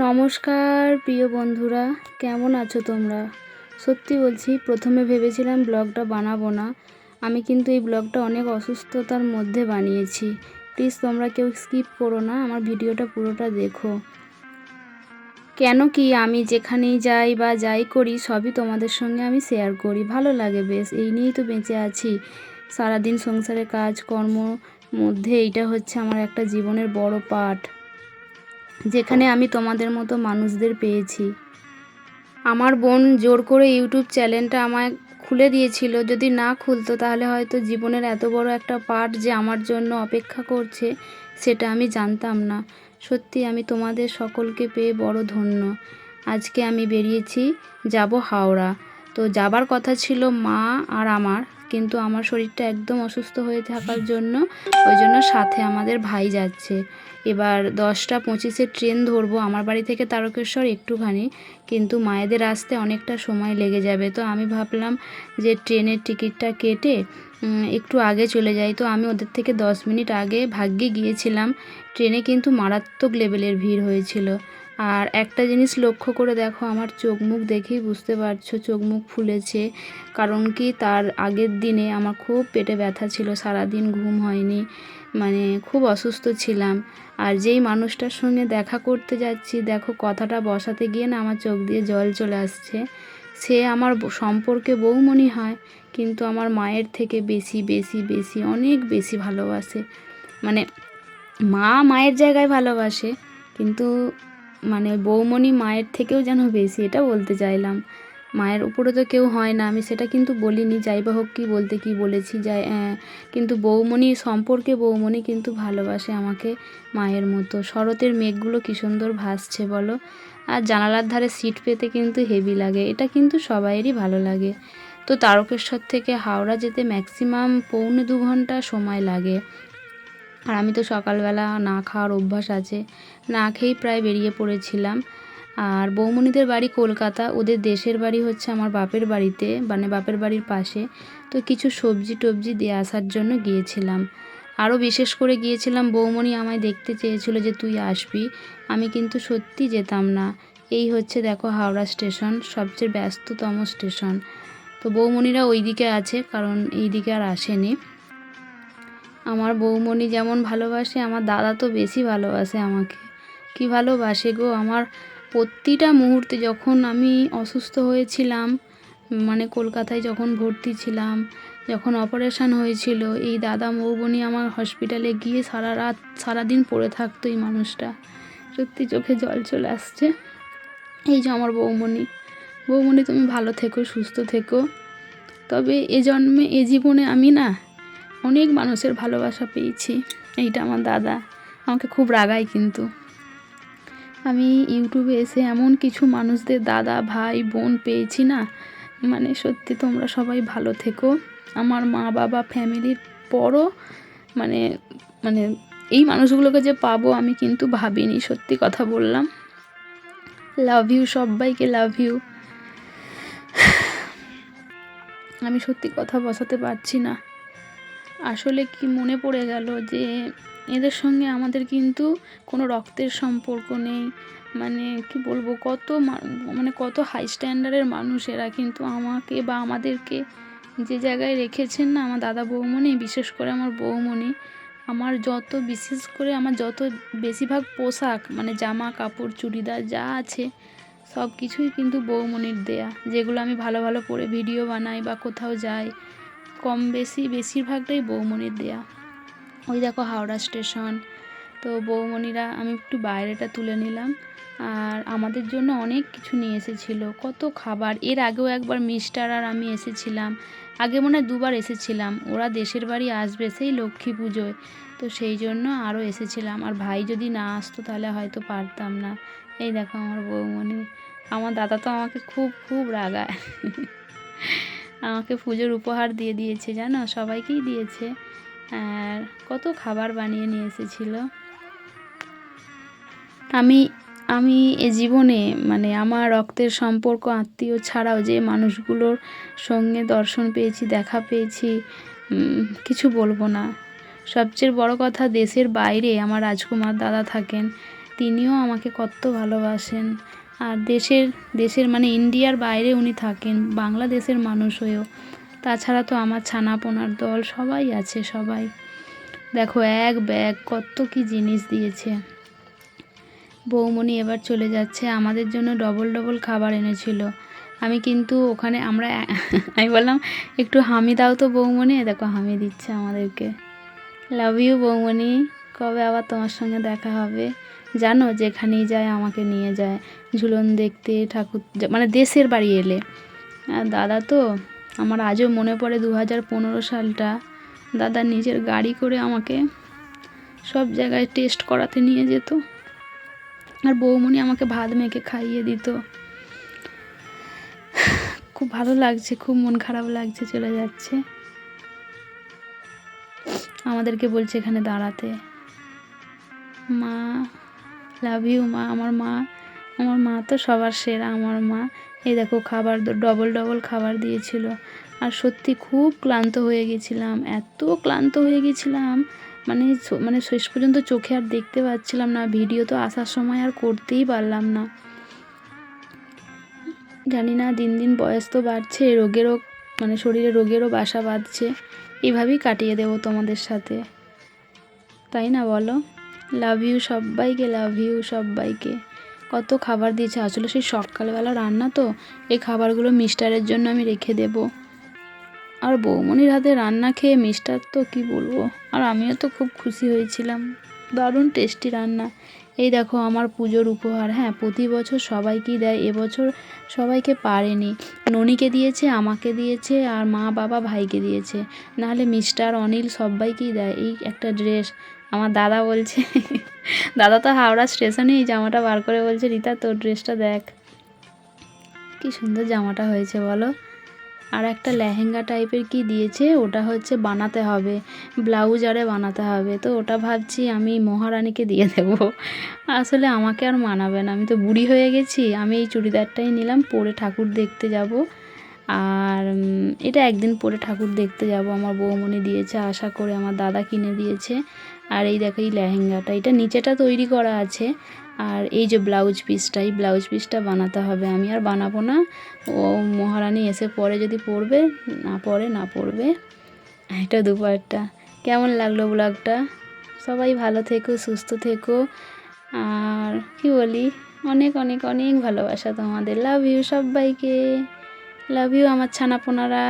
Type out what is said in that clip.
নমস্কার, প্রিয় বন্ধুরা। কেমন আছো তোমরা? সত্যি বলছি, প্রথমে ভেবেছিলাম ব্লগটা বানাবো না। আমি কিন্তু এই ব্লগটা অনেক অসুস্থতার মধ্যে বানিয়েছি। প্লিজ তোমরা কেউ স্কিপ করো না, আমার ভিডিওটা পুরোটা দেখো। কেন কি আমি যেখানেই যাই বা যাই করি, সবই তোমাদের সঙ্গে আমি শেয়ার করি। ভালো লাগে বেশ, এই নিয়েই তো বেঁচে আছি। সারাদিন সংসারে কাজ, কর্ম মধ্যে এইটা হচ্ছে আমার একটা জীবনের বড় পাঠ। যেখানে আমি তোমাদের মতো মানুষদের পেয়েছি। আমার বোন জোর করে ইউটিউব চ্যানেলটা আমায় খুলে দিয়েছিল। যদি না খুলতো, তাহলে হয়তো জীবনের এত বড় একটা পার্ট যে আমার জন্য অপেক্ষা করছে, সেটা আমি জানতাম না। সত্যি, আমি তোমাদের সকলকে পেয়ে বড় ধন্য। আজকে আমি বেরিয়েছি, যাব হাওড়া। তো যাবার কথা ছিল মা আর আমার। কিন্তু আমার শরীরটা একদম অসুস্থ হয়ে থাকার জন্য ওই জন্য সাথে আমাদের ভাই যাচ্ছে। এবার দশটা পঁচিশে ট্রেন ধরবো, আমার বাড়ি থেকে তারকেশ্বর একটুখানি, কিন্তু মায়েদের আসতে অনেকটা সময় লেগে যাবে। তো আমি ভাবলাম যে ট্রেনের টিকিটটা কেটে একটু আগে চলে যাই। তো আমি ওদের থেকে দশ মিনিট আগে ভাগ্যে গিয়েছিলাম। ট্রেনে কিন্তু মারাত্মক লেভেলের ভিড় হয়েছিল। আর একটা জিনিস লক্ষ্য করে দেখো, আমার চোখ মুখ দেখেই বুঝতে পারছ চোখ মুখ ফুলেছে। কারণ কি তার আগের দিনে আমার খুব পেটে ব্যথা ছিল, সারাদিন ঘুম হয়নি মানে খুব অসুস্থ ছিলাম। আর যেই মানুষটার সঙ্গে দেখা করতে যাচ্ছি, দেখো কথাটা বসাতে গিয়ে না আমার চোখ দিয়ে জল চলে আসছে। সে আমার সম্পর্কে বৌমণি হয়, কিন্তু আমার মায়ের থেকে বেশি বেশি বেশি, অনেক বেশি ভালোবাসে। মানে মা মায়ের জায়গায় ভালোবাসে, কিন্তু মানে বৌমণি মায়ের থেকেও যেন বেশি এটা বলতে চাইলাম। মায়ের উপরে তো কেউ হয় না, আমি সেটা কিন্তু বলিনি, যাই বা হোক কী বলতে কি বলেছি, যাই কিন্তু বৌমণি সম্পর্কে বৌমণি কিন্তু ভালোবাসে আমাকে মায়ের মতো। শরতের মেঘগুলো কী সুন্দর ভাসছে বলো, আর জানালার ধারে সিট পেতে কিন্তু হেভি লাগে, এটা কিন্তু সবাইয়েরই ভালো লাগে। তো তারকেশ্বর থেকে হাওড়া যেতে ম্যাক্সিমাম পৌনে দু ঘণ্টা সময় লাগে। আর আমি তো সকালবেলা না খাওয়ার অভ্যাস আছে। না খেয়েই প্রায় বেরিয়ে পড়েছিলাম। আর বৌমণিদের বাড়ি কলকাতা, ওদের দেশের বাড়ি হচ্ছে আমার বাপের বাড়িতে মানে বাপের বাড়ির পাশে। তো কিছু সবজি টবজি দিয়ে আসার জন্য গিয়েছিলাম। আরও বিশেষ করে গিয়েছিলাম, বৌমণি আমায় দেখতে চেয়েছিল যে তুই আসবি। আমি কিন্তু সত্যি যেতাম না। এই হচ্ছে দেখো হাওড়া স্টেশন, সবচেয়ে ব্যস্ততম স্টেশন। তো বৌমণিরা ওই দিকে আছে, কারণ এই দিকে আর আসেনি। আমার বৌমণি যেমন ভালোবাসে, আমার দাদা তো বেশি ভালোবাসে আমাকে। কি ভালোবাসে গো? আমার প্রতিটা মুহূর্তে যখন আমি অসুস্থ হয়েছিলাম মানে কলকাতায় যখন ভর্তি ছিলাম, যখন অপারেশান হয়েছিল, এই দাদা বৌবনি আমার হসপিটালে গিয়ে সারা রাত, সারাদিন পড়ে থাকতো এই মানুষটা। সত্যি চোখে জল চলে আসছে। এই যে আমার বৌমণি বৌমণি তুমি ভালো থেকো, সুস্থ থেকো। তবে এ জন্মে, এ জীবনে আমি না অনেক মানুষের ভালোবাসা পেয়েছি। এইটা আমার দাদা। আমাকে খুব রাগায় কিন্তু। আমি ইউটিউবে এসে এমন কিছু মানুষদের দাদা, ভাই, বোন পেয়েছি না? মানে সত্যি তোমরা সবাই ভালো থেকো। আমার মা বাবা ফ্যামিলির পরও মানে মানে এই মানুষগুলোকে যে পাবো আমি কিন্তু ভাবিনি, সত্যি কথা বললাম। লাভ ইউ সবাইকে লাভ ইউ আমি সত্যি কথা বসাতে পারছি না। আসলে কি মনে পড়ে গেল যে এদের সঙ্গে আমাদের কিন্তু কোনো রক্তের সম্পর্ক নেই। মানে কি বলব, কত মানে কত হাই স্ট্যান্ডার্ডের মানুষ এরা কিন্তু আমাকে বা আমাদেরকে যে জায়গায় রেখেছেন না আমার দাদা বৌমণি বিশেষ করে আমার বৌমণি আমার যত বিশেষ করে আমার যত বেশিরভাগ পোশাক মানে জামা, কাপড়, চুড়িদার যা আছে সব কিছুই কিন্তু বৌমণির দেয়া। যেগুলো আমি ভালো ভালো পরে ভিডিও বানাই বা কোথাও যাই কম বেশি, বেশিরভাগটাই বৌমণির দেয়া। ওই দেখো হাওড়া স্টেশন। তো বৌমণিরা আমি একটু বাইরেটা তুলে নিলাম। আর আমাদের জন্য অনেক কিছু নিয়ে এসেছিল। কত খাবার। এর আগেও একবার মিস্টার আর আমি এসেছিলাম। আগে মনে হয় দুবার এসেছিলাম। ওরা দেশের বাড়ি আসবে সেই লক্ষ্মী পুজোয়। তো সেই জন্য আরও এসেছিলাম। আর ভাই যদি না আসতো তাহলে হয়তো পারতাম না। এই দেখো আমার বৌমণি আমার দাদা তো আমাকে খুব খুব রাগায়। আমাকে পুজোর উপহার দিয়ে দিয়েছে, জানো? সবাইকেই দিয়েছে। আর কত খাবার বানিয়ে নিয়ে এসেছিল। আমি আমি এ জীবনে মানে আমার রক্তের সম্পর্ক আত্মীয় ছাড়াও যে মানুষগুলোর সঙ্গে দর্শন পেয়েছি, দেখা পেয়েছি কিছু বলব না। সবচেয়ে বড় কথা, দেশের বাইরে আমার রাজকুমার দাদা থাকেন। তিনিও আমাকে কত ভালোবাসেন। আর দেশের দেশের মানে ইন্ডিয়ার বাইরে উনি থাকেন, বাংলাদেশের মানুষ হয়েও। তাছাড়া তো আমার ছানাপোনার দল সবাই আছে, সবাই। দেখো, এক ব্যাগ কত কি জিনিস দিয়েছে। বৌমণি এবার চলে যাচ্ছে, আমাদের জন্য ডবল ডবল খাবার এনেছিল। আমি কিন্তু ওখানে আমরা আমি বললাম, একটু হামি দাও তো বৌমণি। দেখো, হামি দিচ্ছে আমাদেরকে। লাভ ইউ বৌমণি। কবে আবার তোমার সঙ্গে দেখা হবে? জানো, যেখানেই যায় আমাকে নিয়ে যায়। ঝুলন দেখতে ঠাকুর মানে দেশের বাড়ি এলে। আর দাদা তো, আমার আজও মনে পড়ে দু হাজার পনেরো সালটা। দাদা নিজের গাড়ি করে আমাকে সব জায়গায় টেস্ট করাতে নিয়ে যেত। আর বৌমণি আমাকে ভাত মেখে খাইয়ে দিত। খুব ভালো লাগছে, খুব মন খারাপ লাগছে, চলে যাচ্ছে। আমাদেরকে বলছে এখানে দাঁড়াতে। মা লাভ ইউ মা। আমার মা আমার মা তো সবার সেরা, আমার মা। এই দেখো খাবার ডবল ডবল খাবার দিয়েছিল। আর সত্যি খুব ক্লান্ত হয়ে গেছিলাম, এত ক্লান্ত হয়ে গেছিলাম। মানে মানে শেষ পর্যন্ত চোখে আর দেখতে পাচ্ছিলাম না ভিডিও তো আসার সময় আর করতেই পারলাম না। জানি না, দিন দিন বয়স তো বাড়ছে, রোগেরও মানে শরীরে রোগেরও বাসা বাঁধছে। এভাবেই কাটিয়ে দেবো তোমাদের সাথে। তাই না বলো? লাভ ইউ সবাইকে লাভ ইউ সবাইকে কত খাবার দিয়েছে। আসলে সেই সকালবেলা রান্না তো, এই খাবারগুলো মিস্টারের জন্য আমি রেখে দেব। আর বৌমনির হাতে রান্না খেয়ে মিস্টার তো কি বলব? আর আমিও তো খুব খুশি হয়েছিলাম। দারুণ টেস্টি রান্না। এই দেখো আমার পুজোর উপহার। হ্যাঁ প্রতি বছর সবাইকেই দেয়। এবছর সবাইকে পারেনি। ননিকে দিয়েছে, আমাকে দিয়েছে, আর মা বাবা ভাইকে দিয়েছে। নাহলে মিস্টার অনিল সবাইকেই দেয়। এই একটা ড্রেস আমার দাদা বলছে, দাদা তো হাওড়া স্টেশনে এই জামাটা বার করে বলছে, রীতা, তোর ড্রেসটা দেখ। কি সুন্দর জামাটা হয়েছে, বলো। আর একটা লেহেঙ্গা টাইপের কি দিয়েছে, ওটা হচ্ছে বানাতে হবে, ব্লাউজ আরে বানাতে হবে। তো ওটা ভাবছি আমি মহারানীকে দিয়ে দেবো। আসলে আমাকে আর মানাবে না, আমি তো বুড়ি হয়ে গেছি, আমি এই চুড়িদারটাই নিলাম, পরে ঠাকুর দেখতে যাব। আর এটা একদিন পরে ঠাকুর দেখতে যাব, আমার বৌমণি দিয়েছে, আশা করে আমার দাদা কিনে দিয়েছে। আর এই দেখো, এই লেহেঙ্গাটা, এটা নিচেটা তৈরি করা আছে। আর এই যে ব্লাউজ পিসটা, এই ব্লাউজ পিসটা বানাতে হবে। আমি আর বানাবো না। ও মহারানী এসে পরে যদি পরবে, না পরে, না পরবে। এটা দুপারটা কেমন লাগল ব্লগটা? সবাই ভালো থেকো, সুস্থ থেকো। আর কি বলি, অনেক অনেক অনেক ভালোবাসা তোমাদের। লাভ ইউ সবাইকে। লাভ ইউ আমার ছানাপোনারা।